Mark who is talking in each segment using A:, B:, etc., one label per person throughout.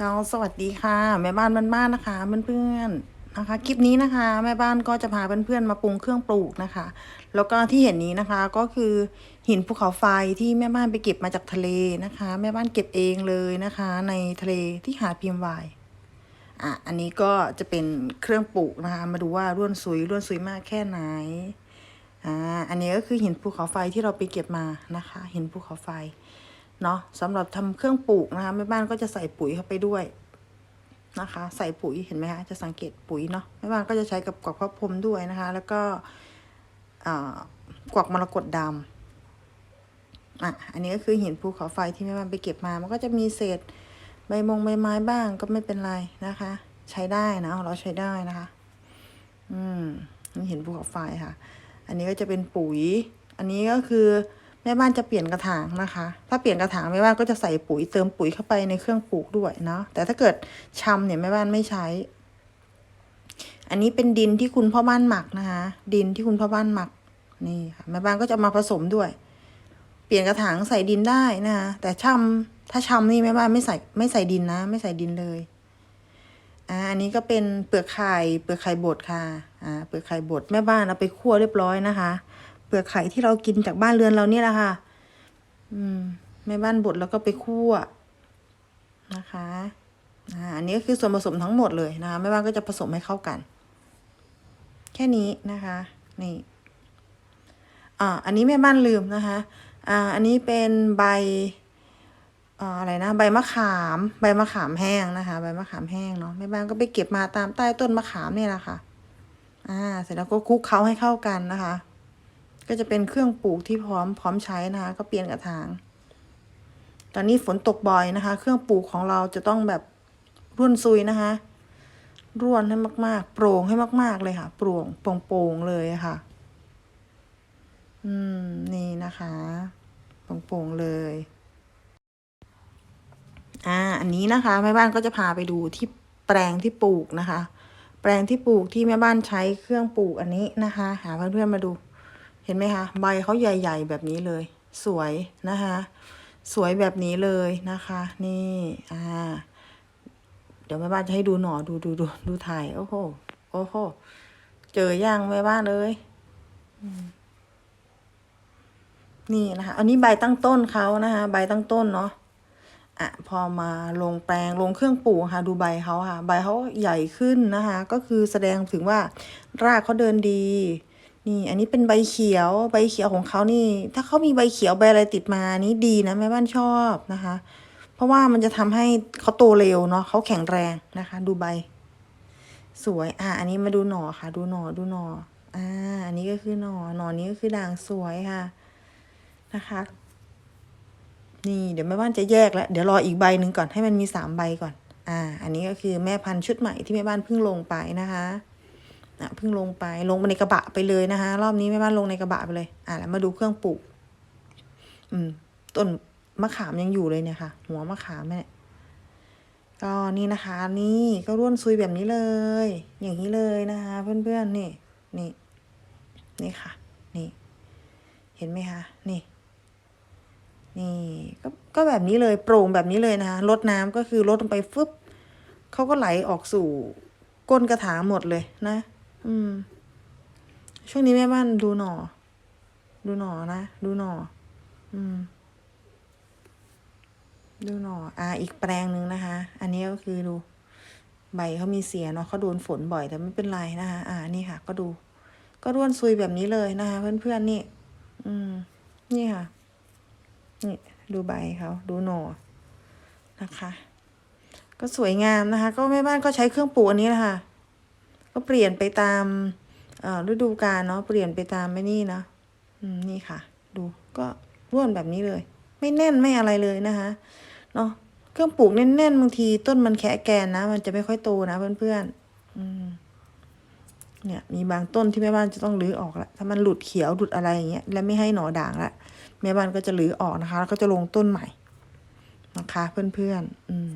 A: ก็สวัสดีค่ะ แม่บ้านบ้านๆนะคะเพื่อนๆนะคะ คลิปนี้นะคะ แม่บ้านก็จะพาเพื่อนๆมาปรุงเครื่องปลูกนะคะ แล้วก็ที่เห็นนี้นะคะก็คือหินภูเขาไฟที่แม่บ้านไปเก็บมาจากทะเลนะคะ แม่บ้านเก็บเองเลยนะคะ ในทะเลที่หาดพิมวายอะอันนี้ก็จะเป็นเครื่องปลูกนะคะ มาดูว่าร่วนซุยร่วนซุยมากแค่ไหนอ่าอันนี้ก็คือหินภูเขาไฟที่เราไปเก็บมานะคะหินภูเขาไฟ เนาะสำหรับทำเครื่องปลูกนะคะแม่บ้านก็จะใส่ปุ๋ยเข้าไปด้วยนะคะ ใส่ปุ๋ยเห็นไหมคะจะสังเกตปุ๋ยเนาะแม่บ้านก็จะใช้กับกวักพระพรมด้วยนะคะ แล้วก็อ่ากวักมรกตดำอะอันนี้ก็คือหินภูเขาไฟที่แม่บ้านไปเก็บมา มันก็จะมีเศษใบมงใบไม้บ้างก็ไม่เป็นไรนะคะ ใช้ได้นะเราใช้ได้นะคะ อืมนี่เห็นภูเขาไฟค่ะ อันนี้ก็จะเป็นปุ๋ย อันนี้ก็คือ แม่บ้านจะเปลี่ยนกระถางนะคะ ถ้าเปลี่ยนกระถางแม่บ้านก็จะใส่ปุ๋ยเติมปุ๋ยเข้าไปในเครื่องปลูกด้วยเนาะแต่ถ้าเกิดชำเนี่ยแม่บ้านไม่ใช้ อันนี้เป็นดินที่คุณพ่อบ้านหมักนะคะ ดินที่คุณพ่อบ้านหมักนี่ค่ะแม่บ้านก็จะมาผสมด้วย เปลี่ยนกระถางใส่ดินได้นะคะแต่ชำถ้าชำนี่แม่บ้านไม่ใส่ไม่ใส่ดินนะ ไม่ใส่ดินเลยอ่าอันนี้ก็เป็นเปลือกไข่เปลือกไข่บดค่ะอ่าเปลือกไข่บดแม่บ้านเอาไปคั่วเรียบร้อยนะคะ เปลือกไข่ที่เรากินจากบ้านเรือนเราเนี่ยแหละค่ะ อืมแม่บ้านบดแล้วก็ไปคั่วนะคะอ่าอันนี้ก็คือส่วนผสมทั้งหมดเลยนะคะแม่บ้านก็จะผสมให้เข้ากัน แค่นี้นะคะนี่อ่าอันนี้แม่บ้านลืมนะคะอ่าอันนี้เป็นใบอ่าอะไรนะใบมะขาม ใบมะขามแห้งนะคะ ใบมะขามแห้งเนาะแม่บ้านก็ไปเก็บมาตามใต้ต้นมะขามเนี่ยแหละค่ะ อ่า เสร็จแล้วก็คลุกเคล้าให้เข้ากันนะคะ ก็จะเป็นเครื่องปลูกที่พร้อมพร้อมใช้นะคะ ก็เปลี่ยนกระถาง ตอนนี้ฝนตกบ่อยนะคะ เครื่องปลูกของเราจะต้องแบบร่วนซุยนะคะ ร่วนให้มาก ๆ โปร่งให้มาก ๆ เลยค่ะ โปร่งโปร่งเลยค่ะ อืม นี่นะคะโปร่งเลย อ่า อันนี้นะคะแม่บ้านก็จะพาไปดูที่แปลงที่ปลูกนะคะ แปลงที่ปลูกที่แม่บ้านใช้เครื่องปลูกอันนี้นะคะ หาเพื่อนๆมาดู เห็นไหมคะ ใบเขาใหญ่ ๆ แบบนี้เลย สวยนะคะ สวยแบบนี้เลยนะคะ นี่อ่าเดี๋ยวแม่บ้านจะให้ดูหนอดูดูดูดูถ่ายโอ้โหโอ้โหเจอย่างแม่บ้านเลยนี่นะคะ อันนี้ใบตั้งต้นเขานะคะ ใบตั้งต้นเนาะอะพอมาลงแปลงลงเครื่องปลูกค่ะ ดูใบเขาค่ะ ใบเขาใหญ่ขึ้นนะคะ ก็คือแสดงถึงว่ารากเขาเดินดี นี่ อันนี้เป็นใบเขียวใบเขียวของเขานี่ ถ้าเขามีใบเขียวใบอะไรติดมานี่ดีนะแม่บ้านชอบนะคะ เพราะว่ามันจะทำให้เขาโตเร็วเนาะเขาแข็งแรงนะคะ ดูใบ สวย อะอันนี้มาดูหน่อค่ะ ดูหน่อดูหน่ออ่าอันนี้ก็คือหน่อหน่อนี้ก็คือด่างสวยค่ะนะคะ นี่เดี๋ยวแม่บ้านจะแยกแล้ว เดี๋ยวรออีกใบหนึ่งก่อนให้มันมีสามใบก่อน อ่า อันนี้ก็คือแม่พันธุ์ชุดใหม่ที่แม่บ้านเพิ่งลงไปนะคะ อะเพิ่งลงไปลงไปในกระบะไปเลยนะคะ รอบนี้แม่บ้านลงในกระบะไปเลย อ่าแล้วมาดูเครื่องปลูก อืม ต้นมะขามยังอยู่เลยเนี่ยค่ะ หัวมะขามเนี่ยก็นี่นะคะ นี่ก็ร่วนซุยแบบนี้เลย อย่างนี้เลยนะคะ เพื่อนๆนี่นี่ นี่ค่ะ นี่ เห็นไหมคะ นี่ นี่ก็ก็แบบนี้เลยโปร่งแบบนี้เลยนะคะลดน้ำก็คือลดลงไปฟึบเขาก็ไหลออกสู่ก้นกระถางหมดเลยนะ อืม ช่วงนี้แม่บ้านดูหนอ ดูหนอนะ ดูหนอ อืม ดูหนอ อ่า อีกแปลงหนึ่งนะคะ อันนี้ก็คือดู ใบเขามีเสียเนาะเขาโดนฝนบ่อยแต่ไม่เป็นไรนะคะ อ่า นี่ค่ะ ก็ดู ก็ร่วนซุยแบบนี้เลยนะคะ เพื่อนๆนี่ อืม นี่ค่ะ นี่ดูใบเขาดูหนอ นะคะ ก็สวยงามนะคะ ก็แม่บ้านก็ใช้เครื่องปลูกอันนี้แหละค่ะ ก็เปลี่ยนไปตามฤดูกาลเนาะเปลี่ยนไปตามไม่นี่นะนี่ค่ะ ดูก็ร่วนแบบนี้เลย ไม่แน่นไม่อะไรเลยนะคะเนาะเครื่องปลูกแน่นๆบางทีต้นมันแคะแกนนะ มันจะไม่ค่อยโตนะเพื่อนๆเนี่ย มีบางต้นที่แม่บ้านจะต้องรื้อออกละถ้ามันหลุดเขียวหลุดอะไรอย่างเงี้ยแล้วไม่ให้หน่อด่างละแม่บ้านก็จะรื้อออกนะคะ แล้วก็จะลงต้นใหม่นะคะ เพื่อนๆอืม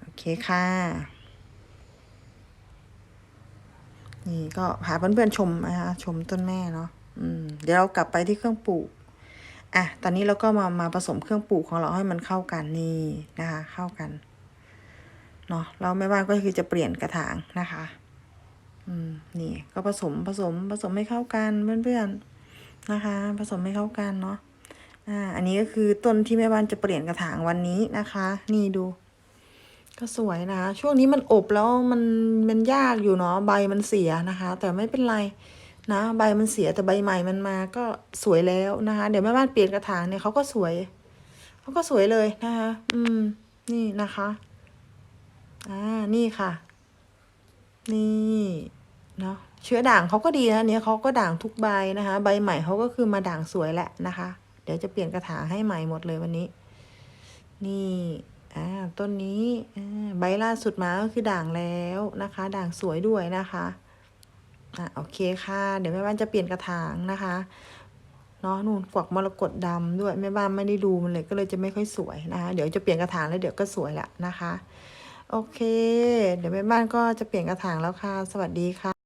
A: โอเคค่ะ นี่ก็พาเพื่อนๆชมนะคะชมต้นแม่เนาะอืมเดี๋ยวเรากลับไปที่เครื่องปลูกอะตอนนี้เราก็มามาผสมเครื่องปลูกของเราให้มันเข้ากันนี่นะคะ เข้ากันเนาะเราแม่บ้านก็คือจะเปลี่ยนกระถางนะคะ อืมนี่ก็ผสมผสมผสมให้เข้ากันเพื่อนๆนะคะ ผสมให้เข้ากันเนาะอ่าอันนี้ก็คือต้นที่แม่บ้านจะเปลี่ยนกระถางวันนี้นะคะ นี่ดู ก็สวยนะช่วงนี้มันอบแล้วมันมันยากอยู่เนาะใบมันเสียนะคะ แต่ไม่เป็นไรนะใบมันเสียแต่ใบใหม่มันมาก็สวยแล้วนะคะ เดี๋ยวแม่บ้านเปลี่ยนกระถางเนี่ยเขาก็สวยเขาก็สวยเลยนะคะ อืม นี่นะคะอ่านี่ค่ะ นี่เนาะเชื้อด่างเขาก็ดีนะเนี้ยเขาก็ด่างทุกใบนะคะ ใบใหม่เขาก็คือมาด่างสวยแหละนะคะ เดี๋ยวจะเปลี่ยนกระถางให้ใหม่หมดเลยวันนี้ นี่ อ่าต้นนี้ใบล่าสุดมาก็คือด่างแล้วนะคะ ด่างสวยด้วยนะคะอะโอเคค่ะ เดี๋ยวแม่บ้านจะเปลี่ยนกระถางนะคะเนาะนู่นกวักมรกตดำด้วยแม่บ้านไม่ได้ดูมันเลยก็เลยจะไม่ค่อยสวยนะคะ เดี๋ยวจะเปลี่ยนกระถางแล้วเดี๋ยวก็สวยละนะคะ โอเค เดี๋ยวแม่บ้านก็จะเปลี่ยนกระถางแล้วค่ะ สวัสดีค่ะ